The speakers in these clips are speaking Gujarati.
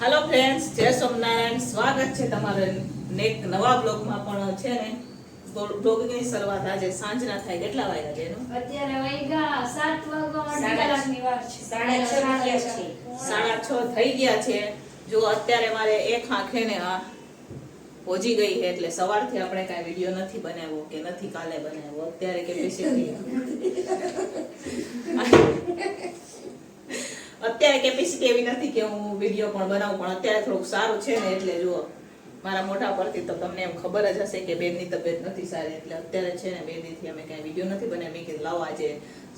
હાલો ફ્રેન્ડ્સ જય સોમનારાયણ. સ્વાગત છે તમારે નેક નવા બ્લોગમાં પણ છે ને. બ્લોગની શરૂઆત આજે સાંજના થાય. કેટલા વાગ્યા છે એનું? અત્યારે વાગ્યા કલાકની વાર છે. થઈ ગયા છે. જો અત્યારે મારે એક આંખે ને આ હોજી ગઈ છે એટલે સવારથી આપણે કાંઈ વીડિયો નથી બનાવ્યો કે નથી કાલે બનાવ્યો. અત્યારે કેપેસિટી અત્યારે એવી નથી કે હું વીડિયો પણ બનાવું, પણ અત્યારે થોડુંક સારું છે ને એટલે જુઓ. મારા મોઢા પરથી તો તમને એમ ખબર જ હશે કે બેનની તબિયત નથી સારી, એટલે અત્યારે છે ને બે અમે કાંઈ વીડિયો નથી બનાવી મેં કીધું, લાવો આજે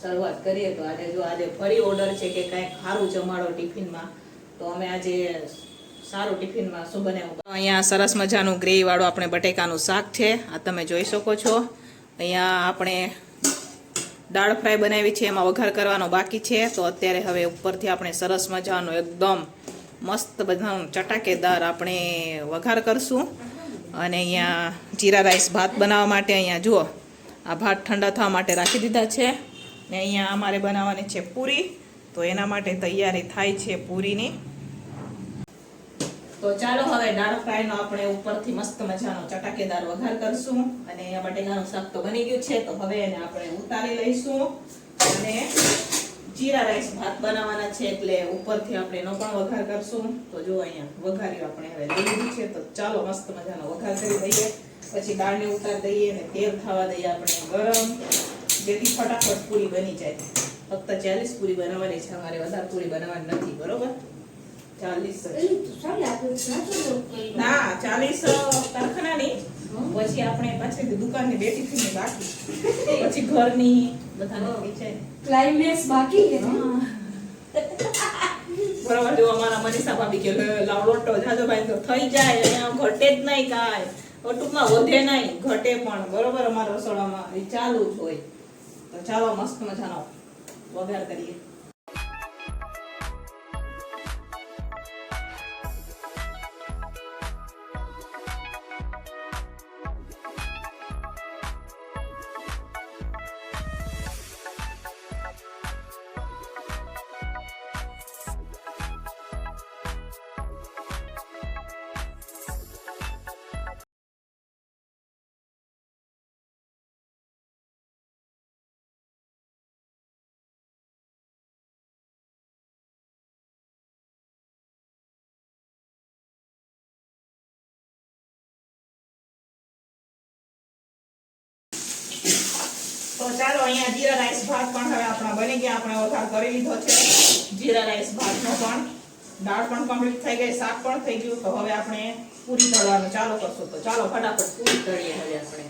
શરૂઆત કરીએ. તો આજે જો આજે ફરી ઓર્ડર છે કે કાંઈક સારું જમાડો ટિફિનમાં, તો અમે આજે સારું ટિફિનમાં શું બનાવ્યું? અહીંયા સરસ મજાનું ગ્રેવીવાળું આપણે બટેકાનું શાક છે. આ તમે જોઈ શકો છો. અહીંયા આપણે દાળ ફ્રાય બનાવી છે, એમાં વઘાર કરવાનો બાકી છે. તો અત્યારે હવે ઉપરથી આપણે સરસ મજાનો એકદમ મસ્ત બધાનું ચટાકેદાર આપણે વઘાર કરશું. અને અહીંયા જીરા રાઈસ ભાત બનાવવા માટે અહીંયા જુઓ, આ ભાત ઠંડા થવા માટે રાખી દીધા છે. ને અહીંયા અમારે બનાવવાની છે પૂરી. તો એના માટે તૈયારી થાય છે પૂરીની. તો ચાલો હવે દાળ ફ્રાયનો આપણે ઉપરથી મસ્ત મજાનો ચટાકેદાર વઘાર કરશું અને અહીંયા બટેકાનું શાક તો બની ગયું છે, તો હવે એને આપણે ઉતારી લઈશું. અને જીરા રાઈસ ભાત બનાવવાના છે, એટલે ઉપરથી આપણે એનો પણ વઘાર કરશું. તો જો અહીંયા વઘાર્યું આપણે હવે લઈ લીધું છે, તો ચાલો મસ્ત મજાનો વઘાર કરી દઈએ પછી દાળને ઉતારી દઈએ અને તેલ થવા દઈએ આપણે ગરમ. જેથી ફટાફટ પૂરી બની જાય. ફક્ત ચાલીસ પૂરી બનાવવાની છે, અમારે વધારે પૂરી બનાવવાની નથી, બરોબર? ચાલીસ ના ચાલીસ કારખાનાની પછી આપણે પાછી દુકાનની બે ટિફિનની બાકી. પછી ઘરની બધાને થઈ જાય ક્લાઇમેક્સ બાકી છે. બરાબર જો અમારા મનીષા ભાભી કે લે, જાજો ભાઈ તો થઈ જાય ઘટે જ નહીં કાંઈ. ટૂંકમાં વધે નહીં ઘટે પણ. બરોબર અમારા રસોડામાં એ ચાલુ જ હોય. તો ચાલો મસ્ત મજાનો વઘાર કરીએ. ચાલો, અહીંયા જીરા રાઈસ ભાત પણ હવે આપણા બની ગયા. આપણે વઘાર કરી લીધો છે. જીરા રાઈસ ભાતનો પણ દાળ પણ કમ્પ્લીટ થઈ ગઈ, શાક પણ થઈ ગયું. તો હવે આપણે પૂરી તળવાનું ચાલુ કરશું. તો ચાલો, ફટાફટ પૂરી તળીએ હવે આપણે.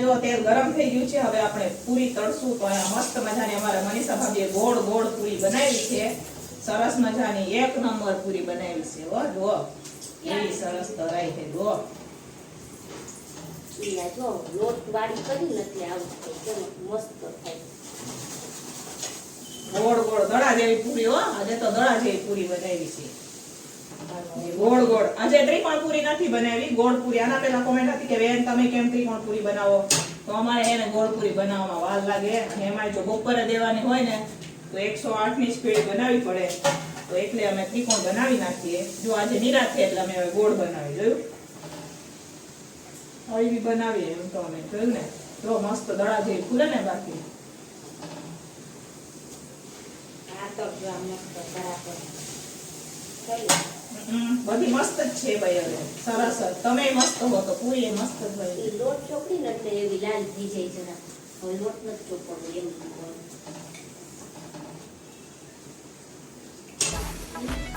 જો તેલ ગરમ થઈ ગયું છે, હવે આપણે પૂરી તળશું. તો અહીંયા મસ્ત મજાની અમારા મનીષા ભાભીએ ગોળ ગોળ પૂરી બનાવી છે. સરસ મજાની એક નંબર પૂરી બનાવી છે હો જો એવી સરસ તરાઈ છે જો જો લોટ વાળી કરી નથી આવતી કેમ મસ્ત થાય. ગોળ ગોળ દડા જેવી પૂરી હો. આજે તો દડા જેવી પૂરી બનાવી છે. ગોળ ગોળ. આજે ત્રિકોણ પૂરી નથી બનાવી ગોળ પૂરી. આના પહેલા કોમેન્ટ હતી કે બેન તમે કેમ ત્રિકોણ પૂરી બનાવો? તો અમારે એને ગોળ પૂરી બનાવવામાં વાર લાગે. અને એમાં જો બપોરે દેવાની હોય ને તો એકસો આઠની સ્પીડ બનાવવી પડે. તો એટલે અમે ત્રિકોણ બનાવી નાખીએ. જો આજે નિરાશ છે એટલે અમે હવે ગોળ બનાવી જોયું? આવી બી બનાવીએ એમ તો અમે જોયું ને? જો મસ્ત દડા જેવી ખુલે ને બાકી. બધી મસ્ત જ છે ભાઈ હવે. સરસ. તમે મસ્ત હો તો પૂરી મસ્ત જ ભાઈ લોટ ચોપડી ને એટલે એવી લાલ થઈ જાય જરા. લોટ નથી ચોપડવો એમ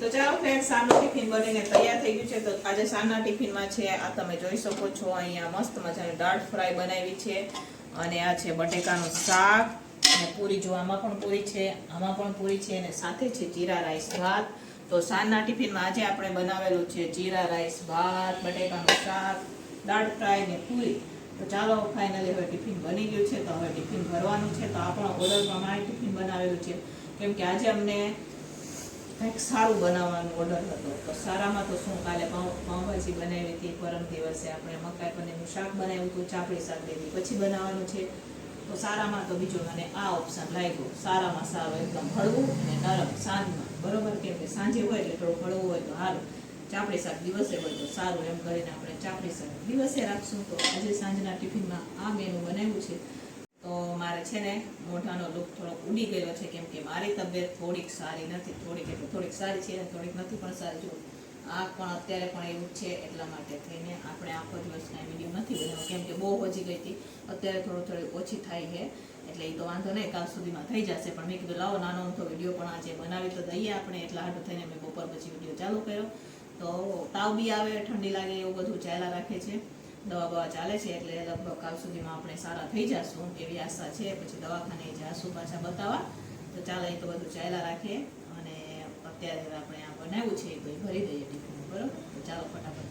તો ચાલો ફ્રેન્ડ સાંજનું ટિફિન બનીને તૈયાર થઈ ગયું છે. તો આજે સાંજના ટિફિનમાં છે, આ તમે જોઈ શકો છો, અહીંયા મસ્ત મજાની દાળ ફ્રાય બનાવી છે. અને આ છે બટેકાનું શાક, અને પૂરી જો આમાં પણ પૂરી છે, આમાં પણ પૂરી છે, અને સાથે છે જીરા રાઈસ ભાત. તો સાંજના ટિફિનમાં આજે આપણે બનાવેલું છે જીરા રાઈસ ભાત, બટેકાનું શાક, દાળ ફ્રાય ને પૂરી. તો ચાલો ફાઇનલી હવે ટિફિન બની ગયું છે. તો હવે ટિફિન ભરવાનું છે. તો આપણો પણ ઓર્ડર પ્રમાણે ટિફિન બનાવેલું છે. કેમ કે આજે અમને કંઈક સારું બનાવવાનો ઓર્ડર હતો. તો સારામાં તો શું, કાલે પાઉં, પાઉંભાજી બનાવી હતી, પરમ દિવસે આપણે મકાઈ પનીરનું શાક બનાવ્યું હતું, ચાપડી શાક દેવી પછી બનાવવાનું છે. તો સારામાં તો બીજો મને આ ઓપ્શન લાગ્યો. સારામાં સારું, એકદમ હળવું અને નરમ, સાંજમાં. બરોબર? કેમ કે સાંજે હોય એટલે થોડું હળવું હોય તો સારું ચાપડી શાક દિવસે હોય તો સારું, એમ કરીને આપણે ચાપડી શાક દિવસે રાખશું. તો આજે સાંજના ટિફિનમાં આ મેનુ બનાવ્યું છે. છે ને મોઢાનો લુક થોડોક ઉડી ગયો છે કેમ કે મારી તબિયત થોડીક સારી નથી, થોડીક એટલે થોડીક સારી છે થોડીક નથી પણ સારી. જો આ પણ અત્યારે પણ એવું છે એટલા માટે થઈને આપણે આખો દિવસ કાંઈ વીડિયો નથી બનાવ્યો. કેમ કે બહુ ઓછી ગઈ હતી. અત્યારે થોડું થોડી ઓછી થાય છે, એટલે એ તો વાંધો નહીં, કાલ સુધીમાં થઈ જશે. પણ મેં કીધું, લાવો, નાનો અમથો વીડિયો પણ આજે બનાવી તો દઈએ આપણે. એટલા હાટું થઈને મેં બપોર પછી વીડિયો ચાલુ કર્યો. તો તાવ બી આવે, ઠંડી લાગે એવું બધું ચાલ્યા રાખે છે. દવા બવા ચાલે છે એટલે લગભગ કાલ સુધીમાં આપણે સારા થઈ જશું એવી આશા છે. પછી દવાખાને જાશું પાછા બતાવવા. તો ચાલે એ તો બધું ચાલ્યા રાખીએ. અને અત્યારે આપણે આ બનાવ્યું છે એ ભરી દઈએ ટિફિન બરોબર? તો ચાલો ફટાફટ.